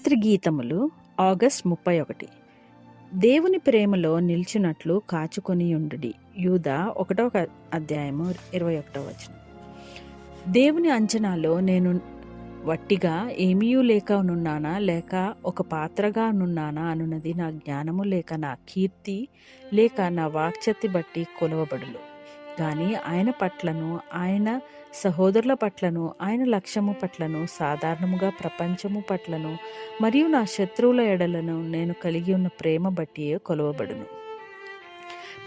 రాత్రి గీతములు ఆగస్ట్ ముప్పై ఒకటి దేవుని ప్రేమలో నిల్చున్నట్లు కాచుకొని ఉండుడి. యూద ఒకటో అధ్యాయము ఇరవై ఒకటో వచనం. దేవుని అంచనాలో నేను వట్టిగా ఏమీయూ లేక నున్నానా? లేక ఒక పాత్రగా నున్నానా? అనున్నది నా జ్ఞానము లేక నా కీర్తి లేక నా వాక్చత్తి బట్టి కొలవబడులు. కానీ ఆయన పట్లను ఆయన సహోదరుల పట్లను ఆయన లక్ష్యము పట్లను సాధారణముగా ప్రపంచము పట్లను మరియు నా శత్రువుల ఎడలను నేను కలిగి ఉన్న ప్రేమ బట్టియే కొలవబడును.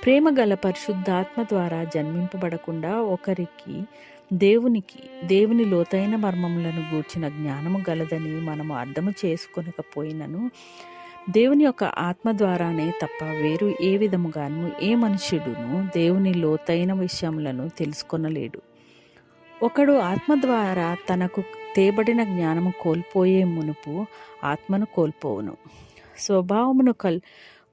ప్రేమ గల పరిశుద్ధాత్మ ద్వారా జన్మింపబడకుండా ఒకరికి దేవునికి దేవుని లోతైన మర్మములను గూర్చిన జ్ఞానము గలదని మనము అర్థము చేసుకొనకపోయినను దేవుని యొక్క ఆత్మ ద్వారానే తప్ప వేరు ఏ విధముగాను ఏ మనుష్యుడును దేవుని లోతైన విషయములను తెలుసుకొనలేడు. ఒకడు ఆత్మ ద్వారా తనకు తేబడిన జ్ఞానము కోల్పోయే మునుపు ఆత్మను కోల్పోవును. స్వభావమును కల్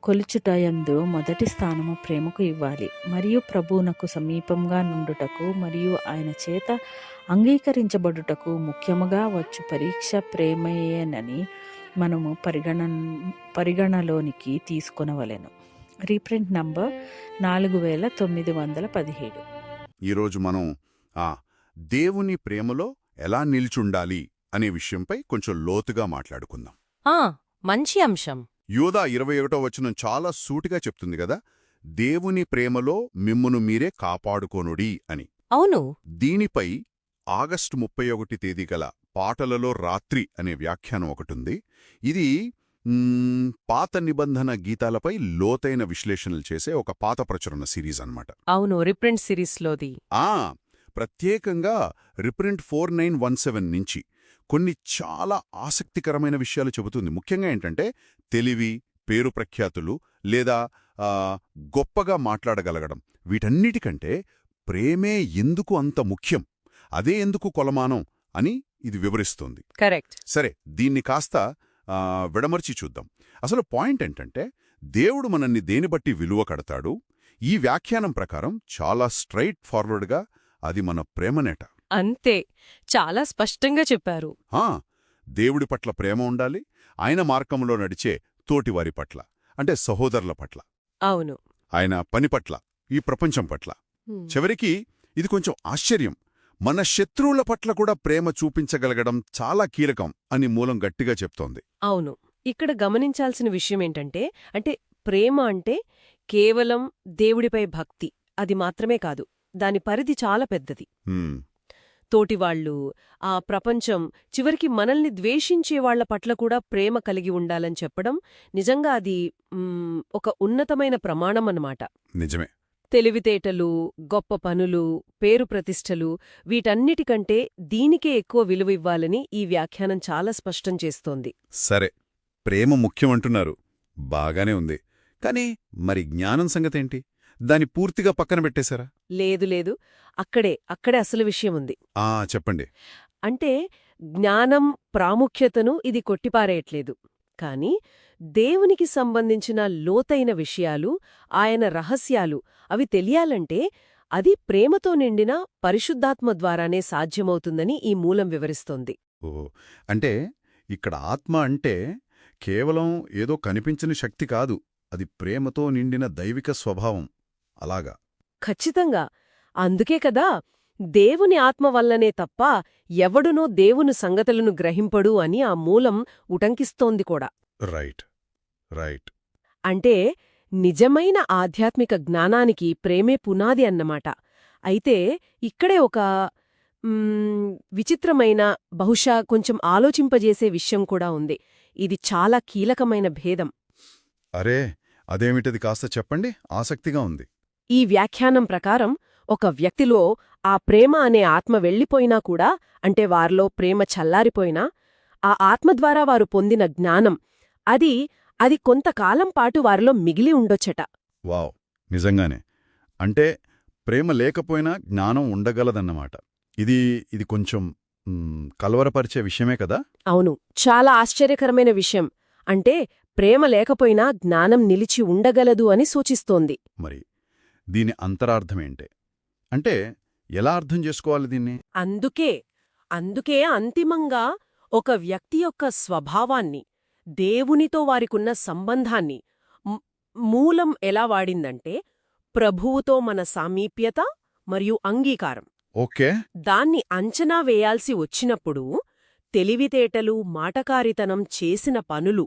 కొలుచుటయందు మొదటి స్థానము ప్రేమకు ఇవ్వాలి. మరియు ప్రభువునకు సమీపంగా నుండుటకు మరియు ఆయన చేత అంగీకరించబడుటకు ముఖ్యముగా వచ్చు పరీక్ష ప్రేమయేనని మనము పరిగణ పరిగణలోనికి తీసుకొనవలెను. రీప్రింట్ నంబర్ నాలుగు వేల తొమ్మిది వందల పదిహేడు. ఈరోజు మనం ఆ దేవుని ప్రేమలో ఎలా నిల్చుండాలి అనే విషయంపై కొంచెం లోతుగా మాట్లాడుకుందాం. ఆ మంచి అంశం. యోధా ఇరవై ఒకటో వచనం చాలా సూటిగా చెప్తుంది కదా? దేవుని ప్రేమలో మిమ్మును మీరే కాపాడుకోనుడి అని. అవును. దీనిపై ఆగస్టు ముప్పై ఒకటి తేదీ గల పాటలలో రాత్రి అనే వ్యాఖ్యానం ఒకటుంది. ఇది పాత నిబంధన గీతాలపై లోతైన విశ్లేషణలు చేసే ఒక పాత ప్రచురణ సిరీస్ అన్నమాట. అవును రిప్రింట్ సిరీస్లోది. ఆ ప్రత్యేకంగా reprint four nine one seven నుంచి కొన్ని చాలా ఆసక్తికరమైన విషయాలు చెబుతుంది. ముఖ్యంగా ఏంటంటే తెలివి పేరు ప్రఖ్యాతులు లేదా గొప్పగా మాట్లాడగలగడం. వీటన్నిటికంటే ప్రేమే ఎందుకు అంత ముఖ్యం? అదే ఎందుకు కొలమానం అని ఇది వివరిస్తుంది. కరెక్ట్. సరే దీన్ని కాస్త విడమర్చి చూద్దాం. అసలు పాయింట్ ఏంటంటే దేవుడు మనల్ని దేని బట్టి విలువ కడతాడు? ఈ వ్యాఖ్యానం ప్రకారం చాలా స్ట్రైట్ ఫార్వర్డ్గా అది మన ప్రేమనేట. అంతే. చాలా స్పష్టంగా చెప్పారు. ఆ, దేవుడి పట్ల ప్రేమ ఉండాలి ఆయన మార్గంలో నడిచే తోటివారి పట్ల అంటే సహోదరుల పట్ల. అవును. ఆయన పని పట్ల ఈ ప్రపంచం పట్ల. చివరికి ఇది కొంచెం ఆశ్చర్యం. మన శత్రువుల పట్ల కూడా ప్రేమ చూపించగలగడం చాలా కీలకం అని మూలం గట్టిగా చెప్తోంది. అవును. ఇక్కడ గమనించాల్సిన విషయం ఏంటంటే అంటే ప్రేమ అంటే కేవలం దేవుడిపై భక్తి. అది మాత్రమే కాదు. దాని పరిధి చాలా పెద్దది. హ్మ్, తోటివాళ్ళు ఆ ప్రపంచం చివరికి మనల్ని ద్వేషించే వాళ్ళ పట్ల కూడా ప్రేమ కలిగి ఉండాలని చెప్పడం నిజంగా అది ఒక ఉన్నతమైన ప్రమాణం అన్నమాట. నిజమే. తెలివితేటలు గొప్ప పనులు పేరు ప్రతిష్టలు వీటన్నిటికంటే దీనికే ఎక్కువ విలువ ఇవ్వాలని ఈ వ్యాఖ్యానం చాలా స్పష్టం చేస్తోంది. సరే ప్రేమ ముఖ్యమంటున్నారు. బాగానే ఉంది. కాని మరి జ్ఞానం సంగతేంటి? దాని పూర్తిగా పక్కన పెట్టేశారా? లేదు లేదు. అక్కడే అక్కడే అసలు విషయం ఉంది. ఆ చెప్పండి. అంటే జ్ఞానం ప్రాముఖ్యతను ఇది కొట్టిపారేయట్లేదు. కాని దేవునికి సంబంధించిన లోతైన విషయాలు ఆయన రహస్యాలు అవి తెలియాలంటే అది ప్రేమతో నిండిన పరిశుద్ధాత్మ ద్వారానే సాధ్యమవుతుందని ఈ మూలం వివరిస్తోంది. ఓ అంటే ఇక్కడ ఆత్మ అంటే కేవలం ఏదో కనిపించని శక్తి కాదు అది ప్రేమతో నిండిన దైవిక స్వభావం. అలాగా? ఖచ్చితంగా. అందుకే కదా దేవుని ఆత్మ వల్లనే తప్ప ఎవడునో దేవుని సంగతులను గ్రహింపడు అని ఆ మూలం ఉటంకిస్తోంది కూడా. రైట్. రైట్. అంటే నిజమైన ఆధ్యాత్మిక జ్ఞానానికి ప్రేమే పునాది అన్నమాట. అయితే ఇక్కడే ఒక విచిత్రమైన బహుశా కొంచెం ఆలోచింపజేసే విషయం కూడా ఉంది. ఇది చాలా కీలకమైన భేదం. అరే అదేమిటది కాస్త చెప్పండి? ఆసక్తిగా ఉంది. ఈ వ్యాఖ్యానం ప్రకారం ఒక వ్యక్తిలో ఆ ప్రేమ అనే ఆత్మ వెళ్ళిపోయినా కూడా అంటే వారిలో ప్రేమ చల్లారిపోయినా ఆ ఆత్మ ద్వారా వారు పొందిన జ్ఞానం అది అది కొంతకాలం పాటు వారిలో మిగిలి ఉండొచ్చట. వావ్! నిజంగానే. అంటే ప్రేమ లేకపోయినా జ్ఞానం ఉండగలదన్నమాట. ఇది ఇది కొంచెం కలవరపరిచే విషయమే కదా? అవును. చాలా ఆశ్చర్యకరమైన విషయం. అంటే ప్రేమ లేకపోయినా జ్ఞానం నిలిచి ఉండగలదు అని సూచిస్తోంది. మరి దీని అంతరార్థమేంటే అంటే ఎలా అర్థం చేసుకోవాలి దీన్ని? అందుకే అందుకే అంతిమంగా ఒక వ్యక్తి యొక్క స్వభావాన్ని దేవునితో వారికున్న సంబంధాన్ని మూలం ఎలా వాడిందంటే ప్రభువుతో మన సామీప్యత మరియు అంగీకారం. ఓకే. దాన్ని అంచనా వేయాల్సి వచ్చినప్పుడు తెలివితేటలు మాటకారితనం చేసిన పనులు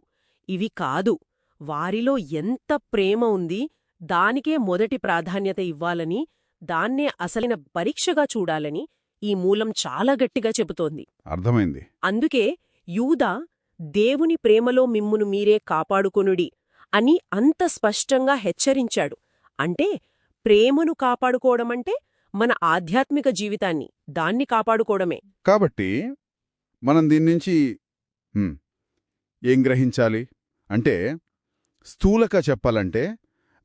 ఇవి కాదు వారిలో ఎంత ప్రేమ ఉంది దానికే మొదటి ప్రాధాన్యత ఇవ్వాలని దాన్నే అసలైన పరీక్షగా చూడాలని ఈ మూలం చాలా గట్టిగా చెబుతోంది. అర్థమైంది. అందుకే యూదా దేవుని ప్రేమలో మిమ్మును మీరే కాపాడుకొనుడి అని అంత స్పష్టంగా హెచ్చరించాడు. అంటే ప్రేమను కాపాడుకోవడమంటే మన ఆధ్యాత్మిక జీవితాన్ని దాన్ని కాపాడుకోవడమే. కాబట్టి మనం దీని నుంచి ఏం గ్రహించాలి? అంటే స్థూలక చెప్పాలంటే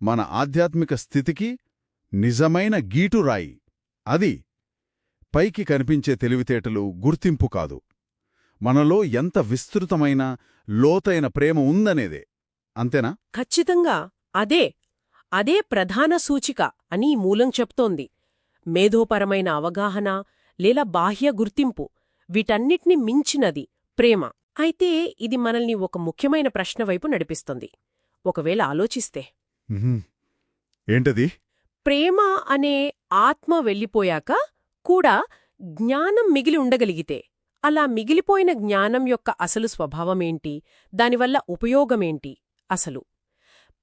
మన ఆధ్యాత్మిక స్థితికి నిజమైన గీటురాయి అది పైకి కనిపించే తెలివితేటలు గుర్తింపు కాదు. మనలో ఎంత విస్తృతమైన లోతైన ప్రేమ ఉందనేదే. అంతేనా? ఖచ్చితంగా. అదే. అదే ప్రధాన సూచిక అని మూలం చెప్తోంది. మేధోపరమైన అవగాహన లేదా బాహ్య గుర్తింపు. వీటన్నిటిని మించినది ప్రేమ. అయితే ఇది మనల్ని ఒక ముఖ్యమైన ప్రశ్న వైపు నడిపిస్తుంది. ఒకవేళ ఆలోచిస్తే. ఏంటది? ప్రేమ అనే ఆత్మ వెళ్ళిపోయాక కూడా జ్ఞానం మిగిలి ఉండగలిగితే అలా మిగిలిపోయిన జ్ఞానం యొక్క అసలు స్వభావమేంటి? దానివల్ల ఉపయోగమేంటి అసలు?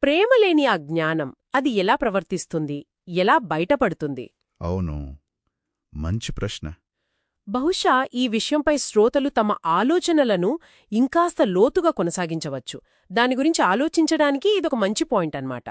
ప్రేమ లేని ఆ జ్ఞానం అది ఎలా ప్రవర్తిస్తుంది? ఎలా బయటపడుతుంది? అవును. మంచి ప్రశ్న. బహుశా ఈ విషయంపై శ్రోతలు తమ ఆలోచనలను ఇంకాస్త లోతుగా కొనసాగించవచ్చు. దాని గురించి ఆలోచించడానికి ఇదొక మంచి పాయింట్ అన్నమాట.